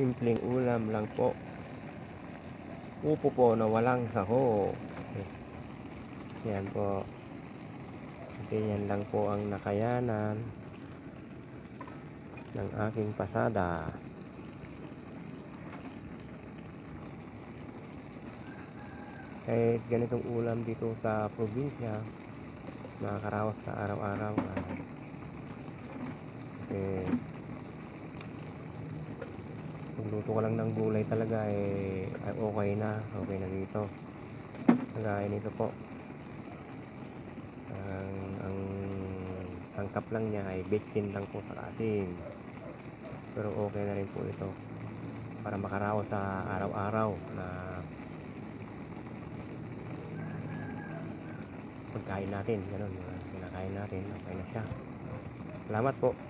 Simpleng ulam lang po. Upo po na walang saho. Eh, Yan po. Ganyan lang po ang nakayanan ng aking pasada. Kahit ganitong ulam dito sa probinsya, nakakaraos sa araw-araw. ah. Kasi Magluto ka lang ng gulay talaga eh ay okay na, okay na dito. Kagaya nito po. Ang ang sangkap lang niya ay bitchin lang po sa asin. Pero okay na rin po ito para makaraos sa araw-araw na pagkain natin, ganun, mga kinakain natin, okay na siya. Salamat po.